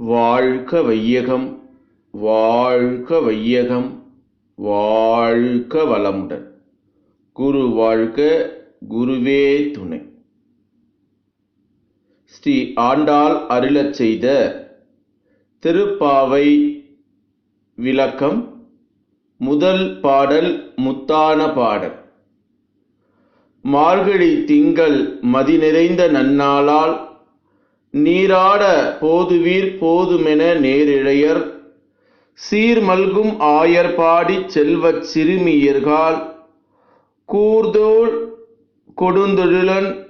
வாழ்க வையகம் வாழ்க வையகம் வாழ்க வளமுடன். குரு வாழ்க குருவே துணை. ஸ்ரீ ஆண்டாள் அருளச் செய்த திருப்பாவை விளக்கம் முதல் பாடல் முத்தான பாடல். மார்கழி திங்கள் மதி நிறைந்த நன்னாளால் நீராட போதுவீர் போதுமென நேரிழையர். சீர்மல்கும் ஆயர் பாடிச் செல்வச் சிறுமியர்கால். கூர்தோள் கொடுந்தொழிலன்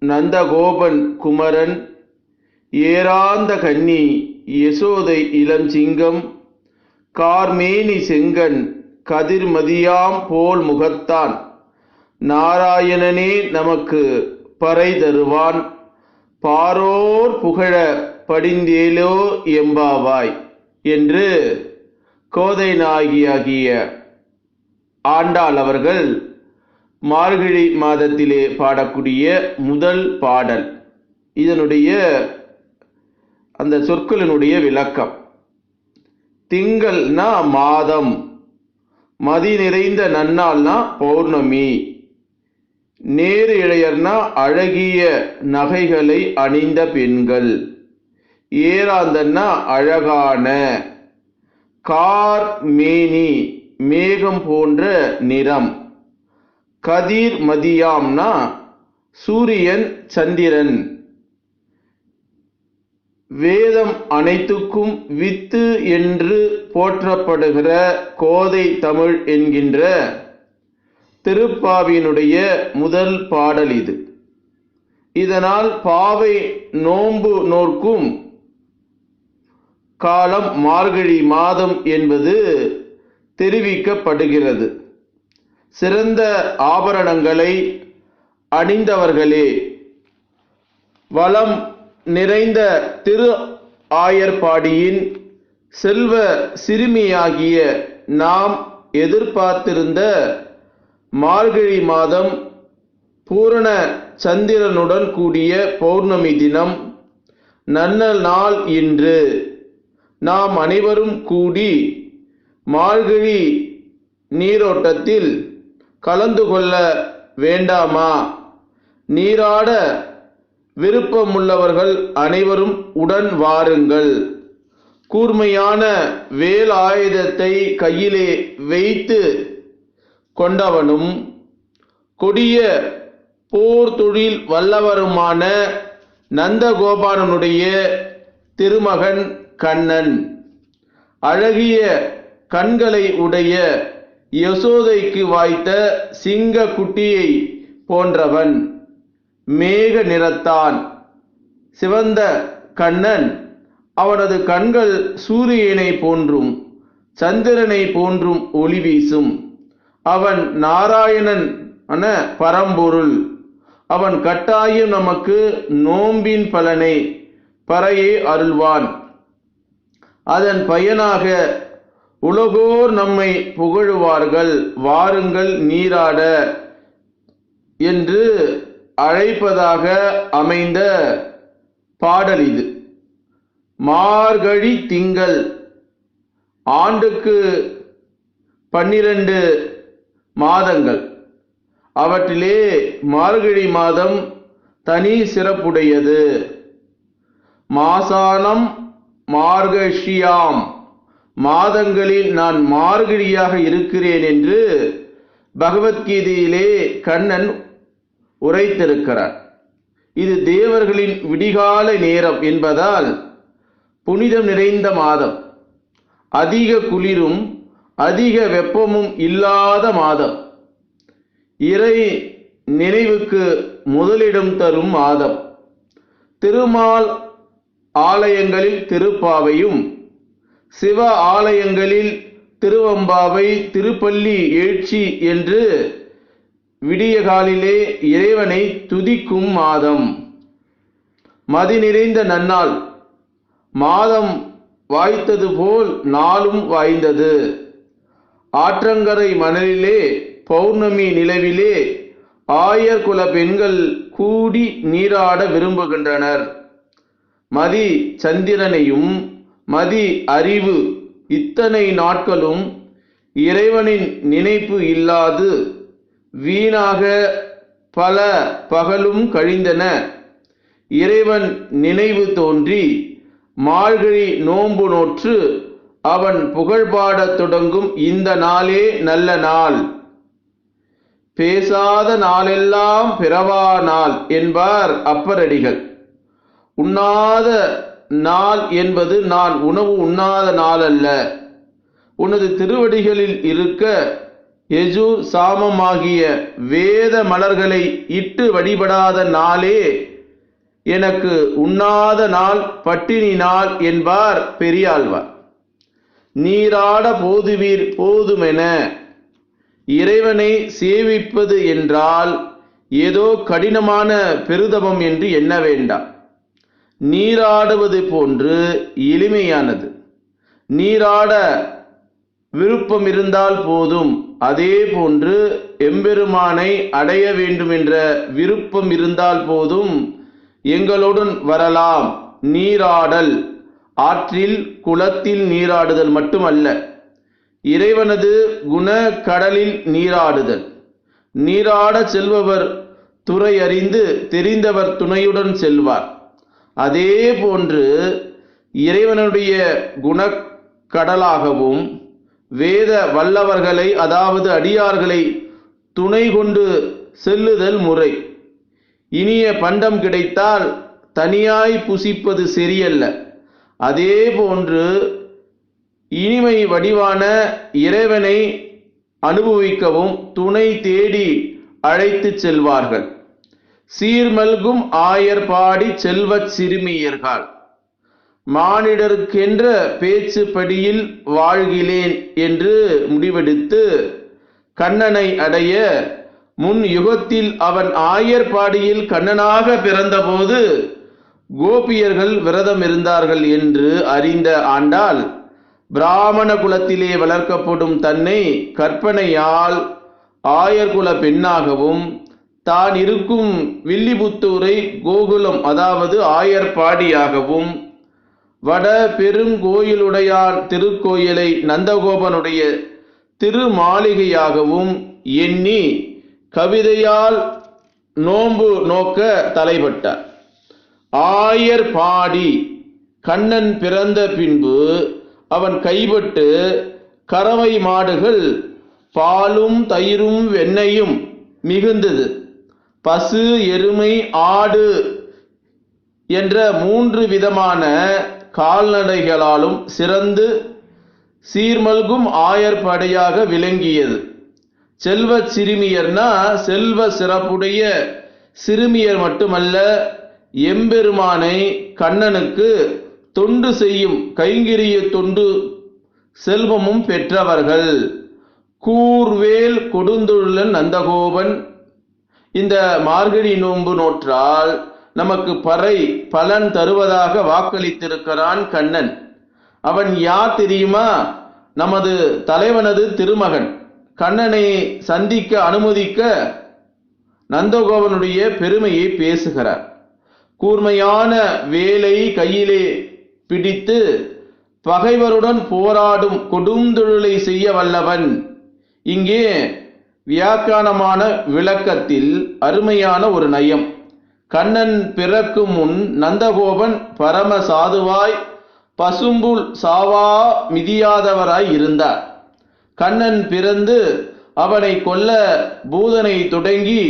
நந்தகோபன் குமரன். ஏராந்த கன்னி யசோதை இளஞ்சிங்கம். கார்மேனி செங்கன் கதிர்மதியாம் போல் முகத்தான். நாராயணனே நமக்கு பறை தருவான். பாரோர் புகழ படிந்தேலோ எம்பாவாய் என்று கோதை நாயகியாகிய ஆண்டாள் அவர்கள் மார்கழி மாதத்திலே பாடக்கூடிய முதல் பாடல். இதனுடைய அந்த சொற்களினுடைய விளக்கம். திங்கள்னா மாதம் மதி நிறைந்த நன்னாள்னா பௌர்ணமி. நேரு இழையர்னா அழகிய நகைகளை அணிந்த பெண்கள். ஏராந்தன்னா அழகான. கார் மேனி மேகம் போன்ற நிறம். கதிர் மதியாம்னா சூரியன் சந்திரன். வேதம் அனைத்துக்கும் வித்து என்று போற்றப்படுகிற கோதை தமிழ் என்கின்ற திருப்பாவினுடைய முதல் பாடல் இது. இதனால் பாவை நோன்பு நோர்க்கும் காலம் மார்கழி மாதம் என்பது தெரிவிக்கப்படுகிறது. சிறந்த ஆபரணங்களை அணிந்தவர்களே வளம் நிறைந்த திரு ஆயர்பாடியின் செல்வ சிறுமியாகிய நாம் எதிர்பார்த்திருந்த மார்கழி மாதம் பூரண சந்திரனுடன் கூடிய பௌர்ணமி தினம். நன்னல் நாள் இன்று. நாம் அனைவரும் கூடி மார்கழி நீரோட்டத்தில் கலந்து கொள்ள வேண்டாமா? நீராட விருப்பமுள்ளவர்கள் அனைவரும் உடன் வாருங்கள். கூர்மையான வேல் ஆயுதத்தை கையிலே வைத்து கொண்டவனும் கொடிய போர் தொழில் வல்லவருமான நந்தகோபாலனுடைய திருமகன் கண்ணன். அழகிய கண்களை உடைய யசோதைக்கு வாய்த்த சிங்க குட்டியை போன்றவன் மேக நிறத்தான். சிவந்த கண்ணன் அவனது கண்கள் சூரியனை போன்றும் சந்திரனை போன்றும் ஒளி வீசும். அவன் நாராயணன் அன பரம்பொருள். அவன் கட்டாயம் நமக்கு நோம்பின் பலனை பறையே அருள்வான். அதன் பயனாக உலகோர் நம்மை புகழுவார்கள் வாருங்கள் நீராட என்று அழைப்பதாக அமைந்த பாடல் இது. மார்கழி திங்கள் ஆண்டுக்கு பன்னிரண்டு மாதங்கள். அவற்றிலே மார்கழி மாதம் தனி சிறப்புடையது. மாசானம் மார்கஷியாம். மாதங்களில் நான் மார்கழியாக இருக்கிறேன் என்று பகவத்கீதையிலே கண்ணன் உரைத்திருக்கிறார். இது தேவர்களின் விடிகால நேரம் என்பதால் புனிதம் நிறைந்த மாதம். அதிக குளிரும் அதிக வெப்பமும் இல்லாத மாதம். இறை நினைவுக்கு முதலிடம் தரும் மாதம். திருமால் ஆலயங்களில் திருப்பாவையும் சிவ ஆலயங்களில் திருவம்பாவை திருப்பள்ளி எழுச்சி என்று விடியகாலிலே இறைவனை துதிக்கும் மாதம். மதி நிறைந்த நன்னாள். மாதம் வாய்த்தது போல் நாளும் வாய்ந்தது. ஆற்றங்கரை மணலிலே பௌர்ணமி நிலவிலே ஆயர் குல பெண்கள் கூடி நீராட விரும்புகின்றனர். மதி சந்திரனையும் மதி அறிவு இத்தனை நாட்களும் இறைவனின் நினைப்பு இல்லாது வீணாக பல பகலும் கழிந்தன. இறைவன் நினைவு தோன்றி மார்கழி நோன்பு நோற்று அவன் புகழ்பாடத் தொடங்கும் இந்த நாளே நல்ல நாள். பேசாத நாளெல்லாம் பிறவா நாள் என்பார் அப்பரடிகள். உண்ணாத நாள் என்பது நான் உணவு உண்ணாத நாள் அல்ல உனது திருவடிகளில் இருக்க எஜு சாமமாகிய வேத மலர்களை இட்டு வழிபடாத நாளே. எனக்கு உண்ணாத நாள் பட்டினி நாள் என்பார் பெரியாழ்வார். நீராட போதுவீர் போதுமென. இறைவனை சேவிப்பது என்றால் ஏதோ கடினமான பெருதவம் என்று எண்ண வேண்டாம். நீராடுவது போன்று எளிமையானது. நீராட விருப்பம் இருந்தால் போதும். அதே போன்று எம்பெருமானை அடைய வேண்டும் என்ற விருப்பம் இருந்தால் போதும். எங்களுடன் வரலாம். நீராடல். ஆற்றில் குளத்தில் நீராடுதல் மட்டுமல்ல இறைவனது குண கடலில் நீராடுதல். நீராட செல்பவர் துறை அறிந்து தெரிந்தவர் துணையுடன் செல்வார். அதே போன்று இறைவனுடைய குணக்கடலாகவும் வேத வல்லவர்களை அதாவது அடியார்களை துணை கொண்டு செல்லுதல் முறை. இனிய பண்டம் கிடைத்தால் தனியாய் புசிப்பது சரியல்ல. அதே போன்று இனிமை வடிவான இறைவனை அனுபவிக்கவும் துணை தேடி அழைத்து செல்வார்கள். சீர்மல்கும் ஆயர் பாடி செல்வச் சிறுமியர்கள். மானிடருக்கென்ற பேச்சுப்படியில் வாழ்கிறேன் வாழ்கிலேன் என்று முடிவெடுத்து கண்ணனை அடைய முன் யுகத்தில் அவன் ஆயர்பாடியில் கண்ணனாக பிறந்தபோது கோபியர்கள் விரதம் இருந்தார்கள் என்று அறிந்த ஆண்டால் பிராமண குலத்திலே வளர்க்கப்படும் தன்னை கற்பனையால் ஆயர்குல பெண்ணாகவும் தான் இருக்கும் வில்லிபுத்தூரை கோகுலம் அதாவது ஆயர்பாடியாகவும் வட பெருங்கோயிலுடையான் திருக்கோயிலை நந்தகோபனுடைய திருமாளிகையாகவும் எண்ணி கவிதையால் நோன்பு நோக்க தலைப்பட்டார். ஆயர் பாடி கண்ணன் பிறந்த பின்பு அவன் கைபட்டு கறவை மாடுகள் பாலும் தயிரும் வெண்ணையும் மிகுந்தது. பசு எருமை ஆடு என்ற மூன்று விதமான கால்நடைகளாலும் சிறந்து சீர்மல்கும் ஆயர்படையாக விளங்கியது. செல்வ சிறுமியர்னா செல்வ சிறப்புடைய சிறுமியர் மட்டுமல்ல எம்பெருமானை கண்ணனுக்கு தொண்டு செய்யும் கைங்கிரிய தொண்டு செல்வமும் பெற்றவர்கள். கூர்வேல் கொடுந்துள்ளன் நந்தகோபன். இந்த மார்கழி நோன்பு நோற்றால் நமக்கு பறை பலன் தருவதாக வாக்களித்திருக்கிறான் கண்ணன். அவன் யார் தெரியுமா? நமது தலைவனது திருமகன். கண்ணனை சந்திக்க அனுமதிக்க நந்தகோபனுடைய பெருமையை பேசுகிறார். கூர்மையான வேலை கையிலே பிடித்து பகைவருடன் போராடும் கொடுந்தொழிலை செய்ய வல்லவன். இங்கே வியாக்கியானமான விளக்கத்தில் அருமையான ஒரு நயம். கண்ணன் பிறக்கும் முன் நந்தகோபன் பரம சாதுவாய் பசும்புல் சாவா மிதியாதவராய் இருந்தார். கண்ணன் பிறந்து அவனை கொல்ல பூதனை தொடங்கி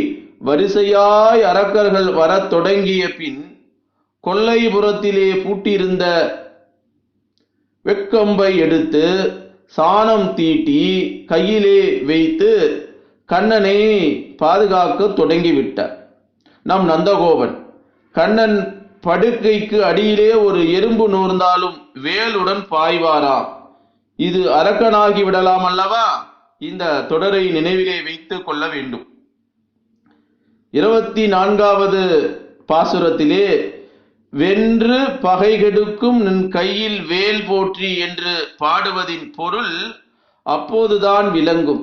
வரிசையாய் அரக்கர்கள் வரத் தொடங்கிய பின் கொல்லைபுரத்திலே பூட்டியிருந்த வெக்கம்பை எடுத்து சாணம் தீட்டி கையிலே வைத்து கண்ணனை பாதுகாக்க தொடங்கிவிட்டார். நம் நந்தகோபன் கண்ணன் படுக்கைக்கு அடியிலே ஒரு எறும்பு நூர்ந்தாலும் வேலுடன் பாய்வாராம் இது அரக்கனாகி விடலாம் அல்லவா? இந்த தொடரை நினைவிலே வைத்துக் கொள்ள வேண்டும். இருபத்தி நான்காவது பாசுரத்திலே வென்று பகை கெடுக்கும் நின் கையில் வேல் போற்றி என்று பாடுவதின் பொருள் அப்போதுதான் விளங்கும்.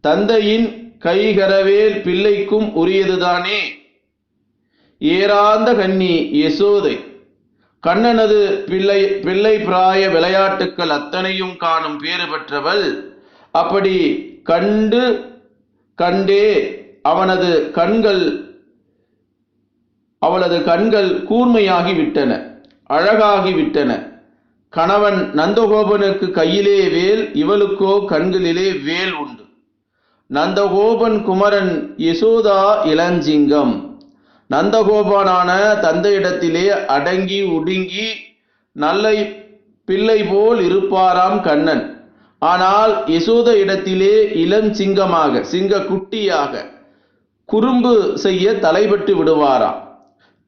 தந்தையின் கைகரவேல் பிள்ளைக்கும் உரியதுதானே? ஏராந்த கன்னி யசோதை கண்ணனது பிள்ளை பிள்ளை பிராய விளையாட்டுக்கள் அத்தனையும் காணும் பேறு பெற்றவள் அப்படி கண்டு கண்டே அவனது கண்கள் அவளது கண்கள் கூர்மையாகி விட்டன அழகாகி விட்டன கணவன் நந்தகோபனுக்கு கையிலே வேல் இவளுக்கோ கண்களிலே வேல் உண்டு. நந்தகோபன் குமரன் யசோதா இளஞ்சிங்கம். நந்தகோபனான தந்தையிடத்திலே அடங்கி ஒடுங்கி நல்ல பிள்ளை போல் இருப்பாராம் கண்ணன். ஆனால் யசோத இடத்திலே இளம் சிங்கமாக சிங்க குட்டியாக குறும்பு செய்ய தலைப்பட்டு விடுவாராம்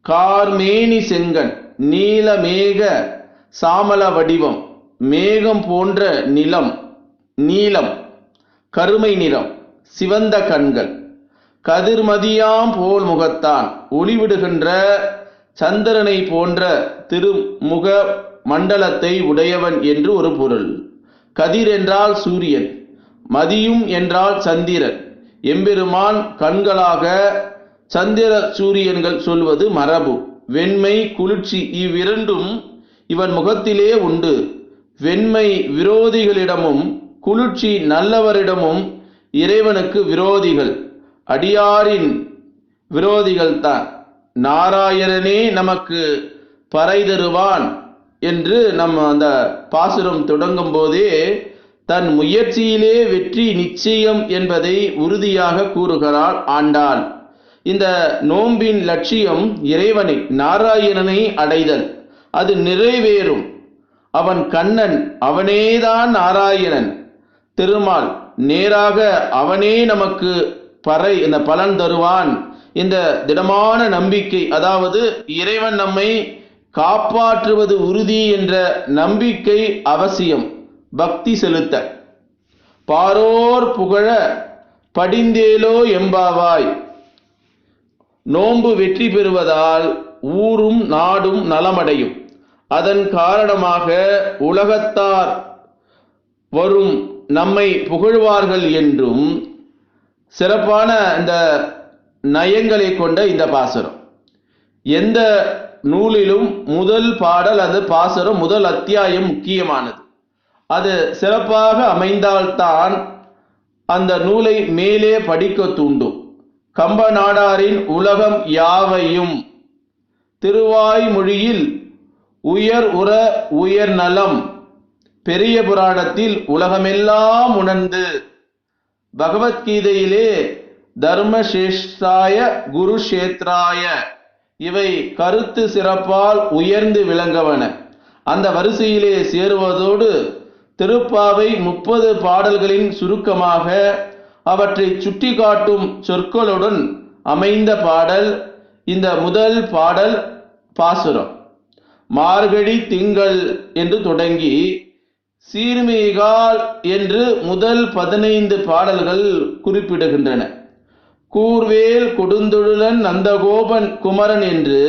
கார்மேனி செங்கன் நீலமேக சாமல வடிவம் மேகம் போன்ற நிலம் நீலம் கருமை நிறம் சிவந்த கண்கள் கதிர்மதியாம் போல் முகத்தான் ஒளிவிடுகின்ற சந்திரனை போன்ற திருமுக மண்டலத்தை உடையவன் என்று ஒரு பொருள். கதிர் என்றால் சூரியன் மதியும் என்றால் சந்திரன். எம்பெருமான் கண்களாக சந்திர சூரியன்கள் சொல்வது மரபு. வெண்மை குளிர்ச்சி இவ்விரண்டும் இவன் முகத்திலே உண்டு. வெண்மை விரோதிகளிடமும் குளிர்ச்சி நல்லவரிடமும் இறைவனுக்கு விரோதிகள். அடியாரின் விரோதிகள் தான். நாராயணனே நமக்கு பறை தருவான் என்று நம்ம அந்த பாசுரம் தொடங்கும் போதே தன் முயற்சியிலே வெற்றி நிச்சயம் என்பதை உறுதியாக கூறுகிறாள் ஆண்டாள். இந்த நோம்பின் லட்சியம் இறைவனை நாராயணனை அடைதல். அது நிறைவேறும். அவன் கண்ணன் அவனேதான் நாராயணன். திருமால் நேராக அவனே நமக்கு பறை இந்த பலன் தருவான். இந்த திடமான நம்பிக்கை அதாவது இறைவன் நம்மை காப்பாற்றுவது உறுதி என்ற நம்பிக்கை அவசியம். பக்தி செலுத்த. பாரோர் புகழ படிந்தேலோ எம்பாவாய். நோன்பு வெற்றி பெறுவதால் ஊரும் நாடும் நலமடையும். அதன் காரணமாக உலகத்தார் வரும் நம்மை புகழ்வார்கள் என்றும் சிறப்பான இந்த நயங்களை கொண்ட இந்த பாசுரம். எந்த நூலிலும் முதல் பாடல் அது பாசுரம் முதல் அத்தியாயம் முக்கியமானது. அது சிறப்பாக அமைந்தால்தான் அந்த நூலை மேலே படிக்க தூண்டும். கம்ப நாடாரின் உலகம் யாவையும்? திருவாய்மொழியில் உயர் உற உயர் நலம் பெரிய புராணத்தில் உலகமெல்லாம் உணர்ந்து. பகவத்கீதையிலே தர்மசேஷாய குருஷேத்ராய இவை கருத்து சிறப்பால் உயர்ந்து விளங்கவன. அந்த வரிசையிலே சேருவதோடு திருப்பாவை முப்பது பாடல்களின் சுருக்கமாக அவற்றை சுட்டிக்காட்டும் சொற்களுடன் அமைந்த பாடல் இந்த முதல் பாடல் பாசுரம். மார்கழி திங்கள் என்று தொடங்கி சீர்மிகால் என்று முதல் பதினைந்து பாடல்கள் குறிப்பிடுகின்றன. கூர்வேல் கொடுந்துழலன் நந்தகோபன் குமரன் என்று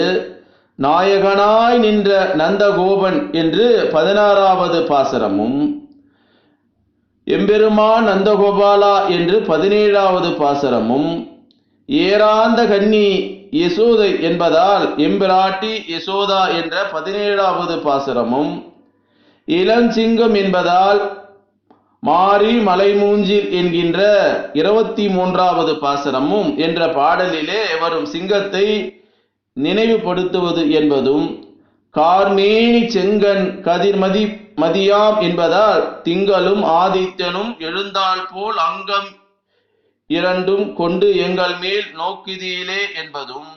நாயகனாய் நின்ற நந்தகோபன் என்று பதினாறாவது பாசரமும் எம்பெருமான் நந்தகோபாலா என்று பதினேழாவது பாசரமும் ஏராந்த கன்னி யசோதை என்பதால் எம்பிராட்டி யசோதா என்ற பதினேழாவது பாசுரமும் இளஞ்சிங்கம் என்பதால் மாரி மலைமூஞ்சில் என்கின்ற இருபத்தி மூன்றாவது பாசுரமும் என்ற பாடலிலே வரும் சிங்கத்தை நினைவுபடுத்துவது என்பதும் கார்மேனி செங்கன் கதிர்மதி மதியாம் என்பதால் திங்களும் ஆதித்தனும் எழுந்தால் போல் அங்கம் இரண்டும் கொண்டு எங்கள் மேல் நோக்குதியிலே என்பதும்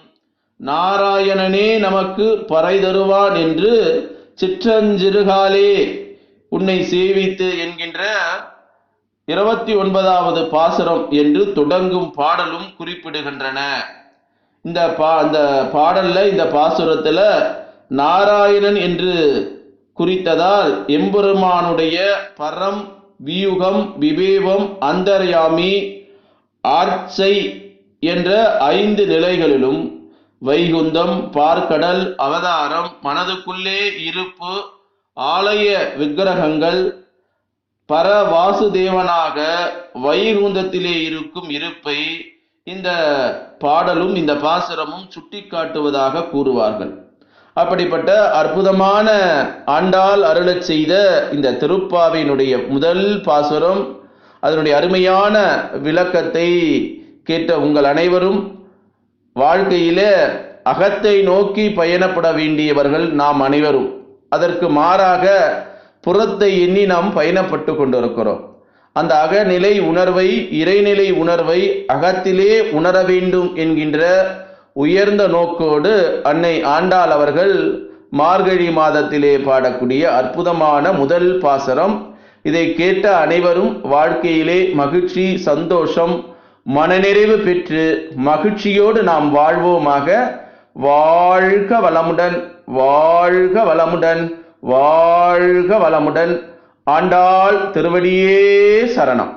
நாராயணனே நமக்கு பறை தருவான் என்று சிற்றஞ்சிறுகாலே உன்னை சேவித்து என்கின்ற இருபத்தி ஒன்பதாவது பாசுரம் என்று தொடங்கும் பாடலும் குறிப்பிடுகின்றன. இந்த பா அந்த பாடல்ல இந்த பாசுரத்துல நாராயணன் என்று குறித்ததால் எம்பெருமானுடைய பரம் வியூகம் விவேகம் அந்தர்யாமி ஆர்ச்சை என்ற ஐந்து நிலைகளிலும் வைகுந்தம் பார்க்கடல் அவதாரம் மனதுக்குள்ளே இருப்பு ஆலய விக்கிரகங்கள் பரவாசுதேவனாக வைகுந்தத்திலே இருக்கும் இருப்பை இந்த பாடலும் இந்த பாசுரமும் சுட்டிக்காட்டுவதாக கூறுவார்கள். அப்படிப்பட்ட அற்புதமான ஆண்டாள் அருளச் செய்த இந்த திருப்பாவையினுடைய முதல் பாசுரம் அதனுடைய அருமையான விளக்கத்தை கேட்ட உங்கள் அனைவரும் வாழ்க்கையிலே அகத்தை நோக்கி பயணப்பட வேண்டியவர்கள் நாம் அனைவரும். அதற்கு மாறாக புறத்தை எண்ணி நாம் பயணப்பட்டு கொண்டிருக்கிறோம். அந்த அகநிலை உணர்வை இறைநிலை உணர்வை அகத்திலே உணர வேண்டும் என்கின்ற உயர்ந்த நோக்கோடு அன்னை ஆண்டாள் அவர்கள் மார்கழி மாதத்திலே பாடக்கூடிய அற்புதமான முதல் பாசரம். இதை கேட்ட அனைவரும் வாழ்க்கையிலே மகிழ்ச்சி சந்தோஷம் மனநிறைவு பெற்று மகிழ்ச்சியோடு நாம் வாழ்வோமாக. வாழ்க வளமுடன் வாழ்க வளமுடன் வாழ்க வளமுடன். ஆண்டாள் திருவடியே சரணம்.